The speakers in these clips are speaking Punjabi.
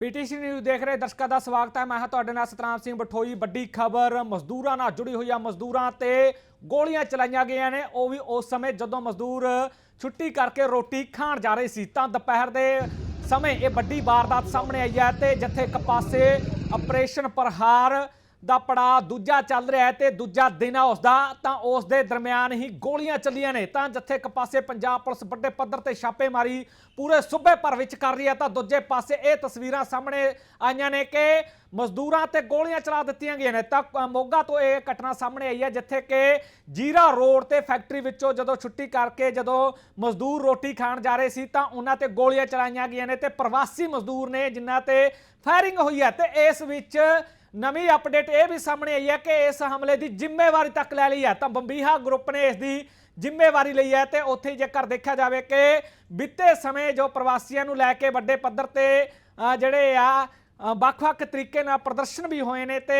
ਪੀਟੀਸੀ ਨਿਊਜ਼ ਦੇਖ ਰਹੇ ਦਰਸ਼ਕਾਂ ਦਾ ਸਵਾਗਤ ਹੈ। ਮੈਂ ਹਾਂ ਤੁਹਾਡੇ ਨਾਲ ਸਤਨਾਮ ਸਿੰਘ ਬਠੋਈ। ਵੱਡੀ ਖਬਰ, ਮਜ਼ਦੂਰਾਂ ਨਾਲ ਜੁੜੀ ਹੋਈ ਆ ਮਜ਼ਦੂਰਾਂ ਤੇ ਗੋਲੀਆਂ ਚਲਾਈਆਂ ਗਈਆਂ ਨੇ। ਉਹ ਵੀ ਉਸ ਸਮੇਂ ਜਦੋਂ ਮਜ਼ਦੂਰ ਛੁੱਟੀ ਕਰਕੇ ਰੋਟੀ ਖਾਣ ਜਾ ਰਹੇ ਸੀ, ਤਾਂ ਦੁਪਹਿਰ ਦੇ ਸਮੇਂ ਇਹ ਵੱਡੀ ਵਾਰਦਾਤ ਸਾਹਮਣੇ ਆਈ ਹੈ ਤੇ ਜਿੱਥੇ ਇੱਕ ਪਾਸੇ ਆਪਰੇਸ਼ਨ ਪ੍ਰਹਾਰ ਦਾ ਪੜਾ ਦੂਜਾ ਚੱਲ ਰਿਹਾ ਹੈ ਤੇ ਦੂਜਾ ਦਿਨ ਆ ਉਸਦਾ, ਤਾਂ ਉਸ ਦੇ ਦਰਮਿਆਨ ਹੀ ਗੋਲੀਆਂ ਚੱਲੀਆਂ ਨੇ। ਤਾਂ ਜਿੱਥੇ ਇੱਕ ਪਾਸੇ ਪੰਜਾਬ ਪੁਲਿਸ ਵੱਡੇ ਪੱਧਰ ਤੇ ਛਾਪੇਮਾਰੀ ਪੂਰੇ ਸੂਬੇ ਭਰ ਵਿੱਚ ਕਰ ਰਹੀ ਹੈ, ਤਾਂ ਦੂਜੇ ਪਾਸੇ ਇਹ ਤਸਵੀਰਾਂ ਸਾਹਮਣੇ ਆਈਆਂ ਨੇ ਕਿ ਮਜ਼ਦੂਰਾਂ ਤੇ ਗੋਲੀਆਂ ਚਲਾ ਦਿੱਤੀਆਂ ਗਈਆਂ ਨੇ। ਤਾਂ ਮੋਗਾ ਤੋਂ ਇਹ ਘਟਨਾ ਸਾਹਮਣੇ ਆਈ ਹੈ, ਜਿੱਥੇ ਕਿ ਜੀਰਾ ਰੋਡ ਤੇ ਫੈਕਟਰੀ ਵਿੱਚੋਂ ਜਦੋਂ ਛੁੱਟੀ ਕਰਕੇ ਜਦੋਂ ਮਜ਼ਦੂਰ ਰੋਟੀ ਖਾਣ ਜਾ ਰਹੇ ਸੀ, ਤਾਂ ਉਹਨਾਂ ਤੇ ਗੋਲੀਆਂ ਚਲਾਈਆਂ ਗਈਆਂ ਨੇ ਤੇ ਪ੍ਰਵਾਸੀ ਮਜ਼ਦੂਰ ਨੇ ਜਿਨ੍ਹਾਂ ਤੇ ਫਾਇਰਿੰਗ ਹੋਈ ਹੈ। ਤੇ ਇਸ ਵਿੱਚ ਨਵੀਂ ਅਪਡੇਟ ਇਹ ਵੀ ਸਾਹਮਣੇ ਆਈ ਹੈ ਕਿ ਇਸ ਹਮਲੇ ਦੀ ਜ਼ਿੰਮੇਵਾਰੀ ਤੱਕ ਲੈ ਲਈ ਹੈ। ਤਾਂ ਬੰਬੀਹਾ ਗਰੁੱਪ ਨੇ ਇਸ ਦੀ ਜ਼ਿੰਮੇਵਾਰੀ ਲਈ ਹੈ ਤੇ ਉੱਥੇ ਜੇਕਰ ਦੇਖਿਆ ਜਾਵੇ ਕਿ ਬੀਤੇ ਸਮੇਂ ਜੋ ਪ੍ਰਵਾਸੀਆਂ ਨੂੰ ਲੈ ਕੇ ਵੱਡੇ ਪੱਧਰ ਤੇ ਜਿਹੜੇ ਆ ਵੱਖ-ਵੱਖ ਤਰੀਕੇ ਨਾਲ ਪ੍ਰਦਰਸ਼ਨ ਵੀ ਹੋਏ ਨੇ ਤੇ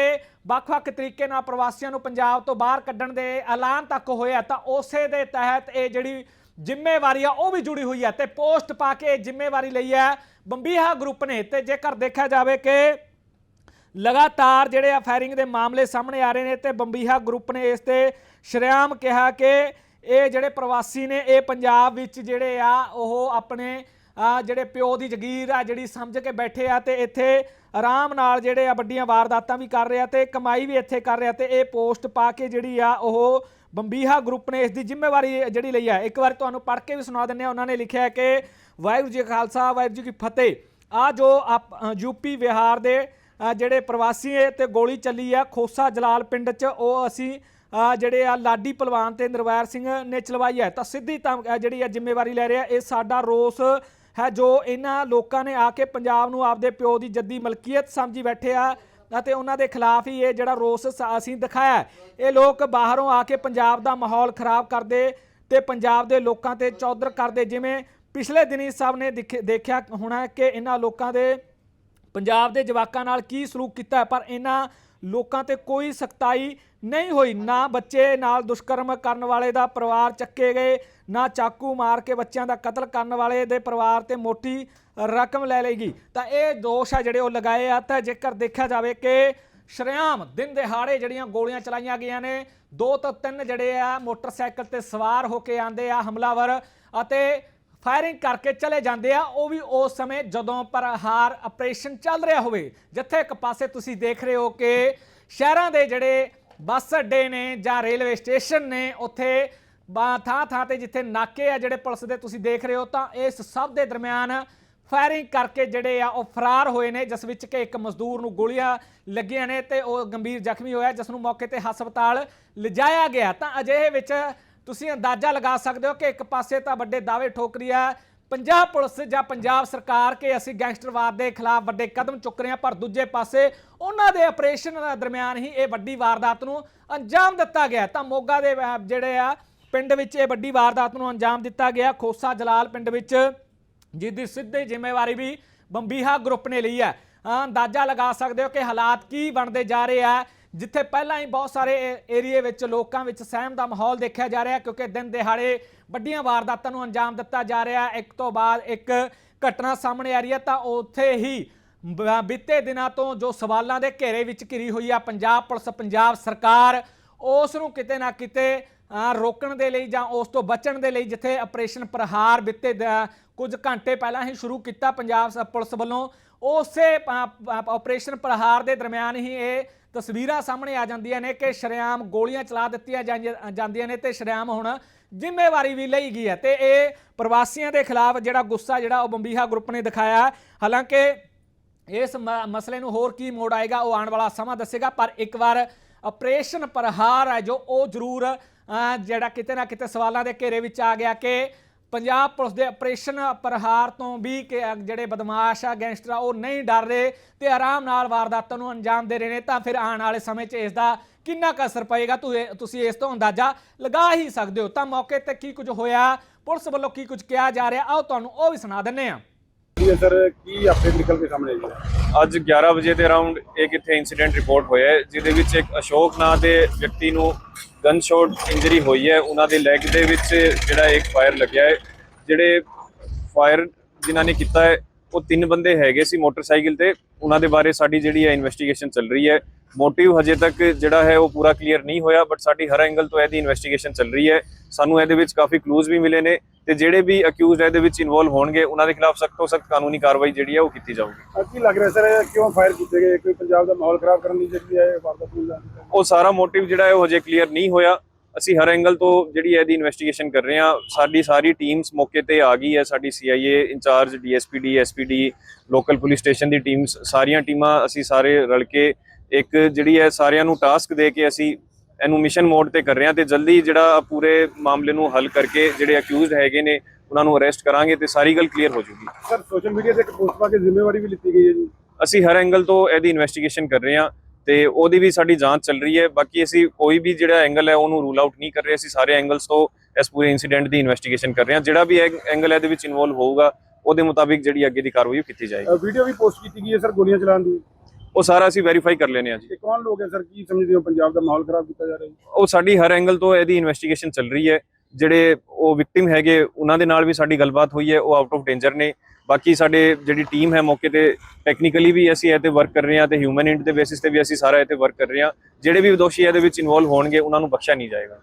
ਵੱਖ-ਵੱਖ ਤਰੀਕੇ ਨਾਲ ਪ੍ਰਵਾਸੀਆਂ ਨੂੰ ਪੰਜਾਬ ਤੋਂ ਬਾਹਰ ਕੱਢਣ ਦੇ ਐਲਾਨ ਤੱਕ ਹੋਇਆ ਤਾਂ ਉਸੇ ਦੇ ਤਹਿਤ ਇਹ ਜਿਹੜੀ ਜ਼ਿੰਮੇਵਾਰੀ ਆ, ਉਹ ਵੀ ਜੁੜੀ ਹੋਈ ਹੈ ਤੇ ਪੋਸਟ ਪਾ ਕੇ ਇਹ ਜ਼ਿੰਮੇਵਾਰੀ ਲਈ ਹੈ ਬੰਬੀਹਾ ਗਰੁੱਪ ਨੇ। ਤੇ ਜੇਕਰ ਦੇਖਿਆ ਜਾਵੇ ਕਿ ਲਗਾਤਾਰ ਜਿਹੜੇ ਆ ਫਾਇਰਿੰਗ ਦੇ ਮਾਮਲੇ ਸਾਹਮਣੇ ਆ ਰਹੇ ਨੇ ਤੇ ਬੰਬੀਹਾ ਗਰੁੱਪ ਨੇ ਇਸ ਤੇ ਸ਼ਰਿਆਮ ਕਿਹਾ ਕਿ ਇਹ ਜਿਹੜੇ ਪ੍ਰਵਾਸੀ ਨੇ ਇਹ ਪੰਜਾਬ ਵਿੱਚ ਜਿਹੜੇ ਆ ਉਹ ਆਪਣੇ ਜਿਹੜੇ ਪਿਓ ਦੀ ਜਗੀਰ ਆ ਜਿਹੜੀ ਸਮਝ ਕੇ ਬੈਠੇ ਆ ਤੇ ਇੱਥੇ ਆਰਾਮ ਨਾਲ ਜਿਹੜੇ ਆ ਵੱਡੀਆਂ ਵਾਰਦਾਤਾਂ ਵੀ ਕਰ ਰਹੇ ਆ ਤੇ ਕਮਾਈ ਵੀ ਇੱਥੇ ਕਰ ਰਿਹਾ ਤੇ ਇਹ ਪੋਸਟ ਪਾ ਕੇ ਜਿਹੜੀ ਆ ਉਹ ਬੰਬੀਹਾ ਗਰੁੱਪ ਨੇ ਇਸ ਦੀ ਜ਼ਿੰਮੇਵਾਰੀ ਜਿਹੜੀ ਲਈ ਆ। ਇੱਕ ਵਾਰ ਤੁਹਾਨੂੰ ਪੜ੍ਹ ਕੇ ਵੀ ਸੁਣਾ ਦਿੰਦੇ ਆ ਉਹਨਾਂ ਨੇ ਲਿਖਿਆ ਕਿ ਵਾਹਿਗੁਰੂ ਜੀ ਕਾ ਖਾਲਸਾ ਵਾਹਿਗੁਰੂ ਜੀ ਕੀ ਫਤਿਹ। ਆ ਜੋ ਆਪ- ਅ, ਯੂਪੀ ਬਿਹਾਰ ਦੇ ਜਿਹੜੇ ਪ੍ਰਵਾਸੀ ਹੈ ਤੇ ਗੋਲੀ ਚੱਲੀ ਆ, ਖੋਸਾ ਜਲਾਲ ਪਿੰਡ 'ਚ, ਉਹ ਅਸੀਂ ਜਿਹੜੇ ਆ ਲਾਡੀ ਪਹਿਲਵਾਨ ਤੇ ਨਿਰਵੈਰ ਸਿੰਘ ਨੇ ਚਲਵਾਈ ਹੈ। ਤਾਂ ਸਿੱਧੀ ਤਾਂ ਜਿਹੜੀ ਆ ਜ਼ਿੰਮੇਵਾਰੀ ਲੈ ਰਿਹਾ, ਇਹ ਸਾਡਾ ਰੋਸ ਹੈ ਜੋ ਇਹਨਾਂ ਲੋਕਾਂ ਨੇ ਆ ਕੇ ਪੰਜਾਬ ਨੂੰ ਆਪਦੇ ਪਿਓ ਦੀ ਜੱਦੀ ਮਲਕੀਅਤ ਸਮਝੀ ਬੈਠੇ ਆ ਅਤੇ ਉਹਨਾਂ ਦੇ ਖਿਲਾਫ ਹੀ ਇਹ ਜਿਹੜਾ ਰੋਸ ਸ- ਅਸੀਂ ਦਿਖਾਇਆ ਇਹ ਲੋਕ ਬਾਹਰੋਂ ਆ ਕੇ ਪੰਜਾਬ ਦਾ ਮਾਹੌਲ ਖਰਾਬ ਕਰਦੇ ਤੇ ਪੰਜਾਬ ਦੇ ਲੋਕਾਂ ਤੇ ਚੌਧਰ ਕਰਦੇ। ਜਿਵੇਂ ਪਿਛਲੇ ਦਿਨੀ ਸਭ ਨੇ ਦਿਖ- ਦੇਖਿਆ ਹੋਣਾ ਕਿ ਇਹਨਾਂ ਲੋਕਾਂ ਦੇ ਪੰਜਾਬ ਦੇ ਜਵਾਕਾਂ ਨਾਲ ਕੀ ਸਲੂਕ ਕੀਤਾ ਪਰ ਇਹਨਾਂ ਲੋਕਾਂ ਤੇ ਕੋਈ ਸਖਤਾਈ ਨਹੀਂ ਹੋਈ। ਨਾ ਬੱਚੇ, ਨਾਲ ਦੁਸ਼ਕਰਮ ਕਰਨ ਵਾਲੇ ਦਾ ਪਰਿਵਾਰ ਚੱਕੇ ਗਏ, ਨਾ ਚਾਕੂ ਮਾਰ ਕੇ ਬੱਚਿਆਂ ਦਾ ਕਤਲ ਕਰਨ ਵਾਲੇ ਦੇ ਪਰਿਵਾਰ ਤੇ ਮੋਟੀ ਰਕਮ ਲੈ ਲਏਗੀ ਤਾਂ ਇਹ ਦੋਸ਼ ਆ ਜਿਹੜੇ ਉਹ ਲਗਾਏ ਆ। ਤਾਂ ਜੇਕਰ ਦੇਖਿਆ ਜਾਵੇ ਕਿ ਸ਼ਰੇਆਮ ਦਿਨ ਦਿਹਾੜੇ ਜਿਹੜੀਆਂ ਗੋਲੀਆਂ ਚਲਾਈਆਂ ਗਈਆਂ ਨੇ, ਦੋ ਤੋਂ ਤਿੰਨ ਜਿਹੜੇ ਆ ਮੋਟਰਸਾਈਕਲ ਤੇ ਸਵਾਰ ਹੋ ਕੇ ਆਂਦੇ ਆ ਹਮਲਾਵਰ ਅਤੇ ਫਾਇਰਿੰਗ ਕਰਕੇ ਚਲੇ ਜਾਂਦੇ ਆ, ਉਹ ਵੀ ਉਸ ਸਮੇਂ ਜਦੋਂ ਪ੍ਰਹਾਰ ਆਪਰੇਸ਼ਨ ਚੱਲ ਰਿਹਾ ਹੋਵੇ। ਜਿੱਥੇ ਇੱਕ ਪਾਸੇ ਤੁਸੀਂ ਦੇਖ ਰਹੇ ਹੋ ਕਿ ਸ਼ਹਿਰਾਂ ਦੇ ਜਿਹੜੇ ਬੱਸ ਅੱਡੇ ਨੇ ਜਾਂ ਰੇਲਵੇ ਸਟੇਸ਼ਨ ਨੇ, ਉੱਥੇ ਬਾ ਥਾਂ ਥਾਂ ਤੇ ਜਿੱਥੇ ਨਾਕੇ ਆ ਜਿਹੜੇ ਪੁਲਿਸ ਦੇ ਤੁਸੀਂ ਦੇਖ ਰਹੇ ਹੋ, ਤਾਂ ਇਸ ਸਭ ਦੇ ਦਰਮਿਆਨ ਫਾਇਰਿੰਗ ਕਰਕੇ ਜਿਹੜੇ ਆ, ਉਹ ਫਰਾਰ ਹੋਏ ਨੇ, ਜਿਸ ਵਿੱਚ ਕਿ ਇੱਕ ਮਜ਼ਦੂਰ ਨੂੰ ਗੋਲੀਆਂ ਲੱਗੀਆਂ ਨੇ ਤੇ ਉਹ ਗੰਭੀਰ ਜ਼ਖਮੀ ਹੋਇਆ, ਜਿਸ ਨੂੰ ਮੌਕੇ ਤੇ ਹਸਪਤਾਲ ਲਿਜਾਇਆ ਗਿਆ। ਤਾਂ ਅਜਿਹੇ ਵਿੱਚ ਤੁਸੀਂ ਅੰਦਾਜ਼ਾ ਲਗਾ ਸਕਦੇ ਹੋ ਕਿ ਇੱਕ ਪਾਸੇ ਤਾਂ ਵੱਡੇ ਦਾਅਵੇ ਠੋਕ ਰਹੀ ਹੈ ਪੰਜਾਬ ਪੁਲਿਸ ਜਾਂ ਪੰਜਾਬ ਸਰਕਾਰ ਕਿ ਅਸੀਂ ਗੈਂਗਸਟਰਵਾਦ ਦੇ ਖਿਲਾਫ ਵੱਡੇ ਕਦਮ ਚੁੱਕ ਰਹੇ ਹਾਂ, ਪਰ ਦੂਜੇ ਪਾਸੇ ਉਹਨਾਂ ਦੇ ਆਪਰੇਸ਼ਨ ਦਰਮਿਆਨ ਹੀ ਇਹ ਵੱਡੀ ਵਾਰਦਾਤ ਨੂੰ ਅੰਜਾਮ ਦਿੱਤਾ ਗਿਆ ਤਾਂ ਮੋਗਾ ਦੇ ਜਿਹੜੇ ਆ, ਪਿੰਡ ਵਿੱਚ ਇਹ ਵੱਡੀ ਵਾਰਦਾਤ ਨੂੰ ਅੰਜਾਮ ਦਿੱਤਾ ਗਿਆ। ਖੋਸਾ ਜਲਾਲ ਪਿੰਡ ਵਿੱਚ ਜਿਸ ਦੀ ਸਿੱਧੀ ਜ਼ਿੰਮੇਵਾਰੀ ਵੀ ਬੰਬੀਹਾ ਗਰੁੱਪ ਨੇ ਲਈ ਹੈ, ਅੰਦਾਜ਼ਾ ਲਗਾ ਸਕਦੇ ਹੋ ਕਿ ਹਾਲਾਤ ਕੀ ਬਣਦੇ ਜਾ ਰਹੇ ਆ। ਜਿੱਥੇ ਪਹਿਲਾਂ ਹੀ ਬਹੁਤ ਸਾਰੇ ਏ- ਏਰੀਏ ਵਿੱਚ ਲੋਕਾਂ ਵਿੱਚ ਸਹਿਮ ਦਾ ਮਾਹੌਲ ਦੇਖਿਆ ਜਾ ਰਿਹਾ, ਕਿਉਂਕਿ ਦਿਨ ਦਿਹਾੜੇ ਵੱਡੀਆਂ ਵਾਰਦਾਤਾਂ ਨੂੰ ਅੰਜਾਮ ਦਿੱਤਾ ਜਾ ਰਿਹਾ। ਇੱਕ ਤੋਂ ਬਾਅਦ ਇੱਕ ਘਟਨਾ ਸਾਹਮਣੇ ਆ ਰਹੀ ਹੈ, ਤਾਂ ਉੱਥੇ ਹੀ ਬ- ਬੀਤੇ ਦਿਨਾਂ ਤੋਂ ਜੋ ਸਵਾਲਾਂ ਦੇ ਘੇਰੇ ਵਿੱਚ ਘਿਰੀ ਹੋਈ ਆ, ਪੰਜਾਬ ਪੁਲਿਸ, ਪੰਜਾਬ ਸਰਕਾਰ, ਉਸ ਨੂੰ ਕਿਤੇ ਨਾ ਕਿਤੇ ਰੋਕਣ ਦੇ ਲਈ ਜਾਂ ਉਸ ਤੋਂ ਬਚਣ ਦੇ ਲਈ ਜਿੱਥੇ ਆਪਰੇਸ਼ਨ ਪ੍ਰਹਾਰ ਬੀਤੇ ਕੁਝ ਘੰਟੇ ਪਹਿਲਾਂ ਹੀ ਸ਼ੁਰੂ ਕੀਤਾ ਪੰਜਾਬ ਸ- ਪੁਲਿਸ ਵੱਲੋਂ, ਉਸੇ ਆਪਰੇਸ਼ਨ ਪ੍ਰਹਾਰ ਦੇ ਦਰਮਿਆਨ ਹੀ ਇਹ ਤਸਵੀਰਾਂ ਸਾਹਮਣੇ ਆ ਜਾਂਦੀਆਂ ਨੇ ਕਿ ਸ਼ਰੇਆਮ ਗੋਲੀਆਂ ਚਲਾ ਦਿੱਤੀਆਂ ਜਾਂਦੀਆਂ- ਨੇ ਤੇ ਸ਼ਰੇਆਮ ਹੁਣ ਜ਼ਿੰਮੇਵਾਰੀ ਵੀ ਲਈ ਗਈ ਹੈ ਤੇ ਇਹ ਪ੍ਰਵਾਸੀਆਂ ਦੇ ਖਿਲਾਫ ਜਿਹੜਾ ਗੁੱਸਾ ਜਿਹੜਾ ਉਹ ਬੰਬੀਹਾ ਗਰੁੱਪ ਨੇ ਦਿਖਾਇਆ। ਹਾਲਾਂਕਿ ਇਸ ਮ- ਮਸਲੇ ਨੂੰ ਹੋਰ ਕੀ ਮੋੜ ਆਏਗਾ ਉਹ ਆਉਣ ਵਾਲਾ ਸਮਾਂ ਦੱਸੇਗਾ, ਪਰ ਇੱਕ ਵਾਰ ਆਪਰੇਸ਼ਨ ਪ੍ਰਹਾਰ ਹੈ ਜੋ ਉਹ ਜ਼ਰੂਰ ਜਿਹੜਾ ਕਿਤੇ ਨਾ ਕਿਤੇ ਸਵਾਲਾਂ ਦੇ ਘੇਰੇ ਵਿੱਚ ਆ ਗਿਆ ਕਿ ਪੰਜਾਬ ਪੁਲਿਸ ਦੇ ਆਪਰੇਸ਼ਨ ਪ੍ਰਹਾਰ ਤੋਂ ਵੀ ਕਿ ਜਿਹੜੇ ਬਦਮਾਸ਼ ਆ ਗੈਂਗਸਟਰ ਆ ਉਹ ਨਹੀਂ ਡਰ ਰਹੇ ਤੇ ਆਰਾਮ ਨਾਲ ਵਾਰਦਾਤਾਂ ਨੂੰ ਅੰਜਾਮ ਦੇ ਰਹੇ ਨੇ ਤਾਂ ਫਿਰ ਆਉਣ ਵਾਲੇ ਸਮੇਂ 'ਚ ਇਸ ਦਾ ਕਿੰਨਾ ਕੁ ਅਸਰ ਪਏਗਾ? ਤੁਸੀਂ ਇਸ ਤੋਂ ਅੰਦਾਜ਼ਾ ਲਗਾ ਹੀ ਸਕਦੇ ਹੋ। ਤਾਂ ਮੌਕੇ ਤੇ ਕੀ ਕੁਝ ਹੋਇਆ? ਪੁਲਿਸ ਵੱਲੋਂ ਕੀ ਕੁਝ ਕਿਹਾ ਜਾ ਰਿਹਾ? ਆਓ ਤੁਹਾਨੂੰ ਉਹ ਵੀ ਸੁਣਾ ਦਿੰਨੇ ਆ ਜੀ ਸਰ? ਕੀ ਅਪਡੇਟ ਨਿਕਲ ਕੇ ਸਾਹਮਣੇ ਆਈ ਅੱਜ 11 ਵਜੇ ਦੇ ਅਰਾਊਂਡ ਇੱਕ ਇੱਥੇ ਇਨਸੀਡੈਂਟ ਰਿਪੋਰਟ ਹੋਇਆ ਹੈ ਜਿਹਦੇ ਵਿੱਚ ਇੱਕ ਅਸ਼ੋਕ ਨਾਂ ਦੇ ਵਿਅਕਤੀ ਨੂੰ ਗਨ ਸ਼ਾਟ ਇੰਜਰੀ ਹੋਈ ਹੈ, ਉਹਨਾਂ ਦੇ ਲੈਗ ਦੇ ਵਿੱਚ ਜਿਹੜਾ ਇੱਕ ਫਾਇਰ ਲੱਗਿਆ ਹੈ, ਜਿਹੜੇ ਫਾਇਰ ਜਿਨ੍ਹਾਂ ਨੇ ਕੀਤਾ ਹੈ ਉਹ ਤਿੰਨ ਬੰਦੇ ਹੈਗੇ ਸੀ ਮੋਟਰਸਾਈਕਲ ਤੇ। ਉਹਨਾਂ ਦੇ ਬਾਰੇ ਸਾਡੀ ਜਿਹੜੀ ਹੈ ਇਨਵੈਸਟੀਗੇਸ਼ਨ ਚੱਲ ਰਹੀ ਹੈ। ਮੋਟਿਵ ਹਜੇ ਤੱਕ ਜਿਹੜਾ ਹੈ ਉਹ ਪੂਰਾ ਕਲੀਅਰ ਨਹੀਂ ਹੋਇਆ ਬਟ ਸਾਡੀ ਹਰ ਐਂਗਲ ਤੋਂ ਇਹਦੀ ਇਨਵੈਸਟੀਗੇਸ਼ਨ ਚੱਲ ਰਹੀ ਹੈ। ਸਾਨੂੰ ਇਹਦੇ ਵਿੱਚ ਕਾਫੀ ਕਲੂਜ਼ ਵੀ ਮਿਲੇ ਨੇ ਤੇ ਜਿਹੜੇ ਵੀ ਅਕਿਊਜ਼ਡ ਇਹਦੇ ਵਿੱਚ ਇਨਵੋਲਵ ਹੋਣਗੇ ਉਹਨਾਂ ਦੇ ਖਿਲਾਫ ਸਖਤ ਤੋਂ ਸਖਤ ਕਾਨੂੰਨੀ ਕਾਰਵਾਈ ਜਿਹੜੀ ਹੈ ਉਹ ਕੀਤੀ ਜਾਊਗੀ। ਕੀ ਲੱਗ ਰਿਹਾ ਸਰ ਕਿਉਂ ਫਾਇਰ ਕੀਤੇ ਗਏ? ਕੋਈ ਪੰਜਾਬ ਦਾ ਮਾਹੌਲ ਖਰਾਬ ਕਰਨ ਦੀ ਜਿਹੜੀ ਹੈ ਵਾਰਦਾਤ ਉਹ ਸਾਰਾ ਮੋਟਿਵ ਜਿਹੜਾ ਹੈ ਉਹ ਹਜੇ ਕਲੀਅਰ ਨਹੀਂ ਹੋਇਆ। ਅਸੀਂ ਹਰ ਐਂਗਲ ਤੋਂ ਜਿਹੜੀ ਇਹਦੀ ਇਨਵੈਸਟੀਗੇਸ਼ਨ ਕਰ ਰਹੇ ਹਾਂ। ਸਾਡੀ ਸਾਰੀ ਟੀਮਸ ਮੌਕੇ ਤੇ ਆ ਗਈ ਹੈ। ਸਾਡੀ CIA incharge DSPD SPD local police station ਦੀ ਟੀਮਸ ਸਾਰੀਆਂ ਟੀਮਾਂ ਅਸੀਂ ਸਾਰੇ ਰਲ ਕੇ ਇੱਕ ਜਿਹੜੀ ਹੈ ਸਾਰਿਆਂ ਨੂੰ ਟਾਸਕ ਦੇ ਕੇ ਅਸੀਂ ਇਹਨੂੰ ਮਿਸ਼ਨ ਮੋਡ ਤੇ ਕਰ ਰਹੇ ਹਾਂ ਤੇ ਜਲਦੀ ਜਿਹੜਾ ਪੂਰੇ ਮਾਮਲੇ ਨੂੰ ਹੱਲ ਕਰਕੇ ਜਿਹੜੇ ਅਕਿਊਜ਼ਡ ਹੈਗੇ ਨੇ ਉਹਨਾਂ ਨੂੰ ਅਰੈਸਟ ਕਰਾਂਗੇ ਤੇ ਸਾਰੀ ਗੱਲ ਕਲੀਅਰ ਹੋ ਜਾਊਗੀ। ਸਰ ਸੋਸ਼ਲ ਮੀਡੀਆ ਤੇ ਇੱਕ ਪੋਸਟ ਪਾ ਕੇ ਜ਼ਿੰਮੇਵਾਰੀ ਵੀ ਲਿੱਤੀ ਗਈ ਹੈ ਜੀ। ਅਸੀਂ ਹਰ ਐਂਗਲ ਤੋਂ ਇਹਦੀ ਇਨਵੈਸਟੀਗੇਸ਼ਨ ਕਰ ਰਹੇ ਹਾਂ। ਤੇ ਉਹਦੀ ਵੀ ਸਾਡੀ ਜਾਂਚ ਚੱਲ ਰਹੀ ਹੈ। ਬਾਕੀ ਅਸੀਂ ਕੋਈ ਵੀ ਜਿਹੜਾ ਐਂਗਲ ਹੈ ਉਹਨੂੰ ਰੂਲ ਆਊਟ ਨਹੀਂ ਕਰ ਰਹੇ। ਅਸੀਂ ਸਾਰੇ ਐਂਗਲਸ ਤੋਂ ਇਸ ਪੂਰੇ ਇਨਸੀਡੈਂਟ ਦੀ ਇਨਵੈਸਟੀਗੇਸ਼ਨ ਕਰ ਰਹੇ ਹਾਂ। ਜਿਹੜਾ ਵੀ ਐਂਗਲ ਇਹਦੇ ਵਿੱਚ ਇਨਵੋਲਵ ਹੋਊਗਾ ਉਹਦੇ ਮੁਤਾਬਿਕ ਜਿਹੜੀ ਅੱਗੇ ਦੀ ਕਾਰਵਾਈ ਕੀਤੀ ਜਾਏਗੀ। ਵੀਡੀਓ ਵੀ ਪੋਸਟ ਕੀਤੀ ਗਈ ਹੈ ਸਰ ਗੋਲੀਆਂ ਚਲਾਉਣ ਦੀ। ਉਹ ਸਾਰਾ ਅਸੀਂ ਵੈਰੀਫਾਈ ਕਰ ਲੈਨੇ ਆ ਜੀ। ਇਹ ਕੌਣ ਲੋਕ ਹੈ ਸਰ? ਕੀ ਸਮਝਦੇ ਹੋ? ਪੰਜਾਬ ਦਾ ਮਾਹੌਲ ਖਰਾਬ ਕੀਤਾ ਜਾ ਰਿਹਾ ਹੈ। ਉਹ ਸਾਡੀ ਹਰ ਐਂਗਲ ਤੋਂ ਇਹਦੀ ਇਨਵੈਸਟੀਗੇਸ਼ਨ ਚੱਲ ਰਹੀ ਹੈ। ਜਿਹੜੇ ਉਹ ਵਿਕਟਿਮ ਹੈਗੇ ਉਹਨਾਂ ਦੇ ਨਾਲ ਵੀ ਸਾਡੀ ਗੱਲਬਾਤ ਹੋਈ ਹੈ। ਉਹ ਆਊਟ ਆਫ ਡੇਂਜਰ ਨੇ। ਬਾਕੀ ਸਾਡੇ ਜਿਹੜੀ ਟੀਮ ਹੈ ਮੌਕੇ ਤੇ ਟੈਕਨੀਕਲੀ ਵੀ ਅਸੀਂ ਇਹ ਤੇ ਵਰਕ ਕਰ ਰਹੇ ਹਾਂ ਤੇ ਹਿਊਮਨ ਇੰਟ ਦੇ ਬੇਸਿਸ ਤੇ ਵੀ ਅਸੀਂ ਸਾਰਾ ਇਹ ਤੇ ਵਰਕ ਕਰ ਰਹੇ ਹਾਂ। ਜਿਹੜੇ ਵੀ ਦੋਸ਼ੀ ਇਹਦੇ ਵਿੱਚ ਇਨਵੋਲਵ ਹੋਣਗੇ, ਉਹਨਾਂ ਨੂੰ ਬਖਸ਼ਿਆ ਨਹੀਂ ਜਾਏਗਾ।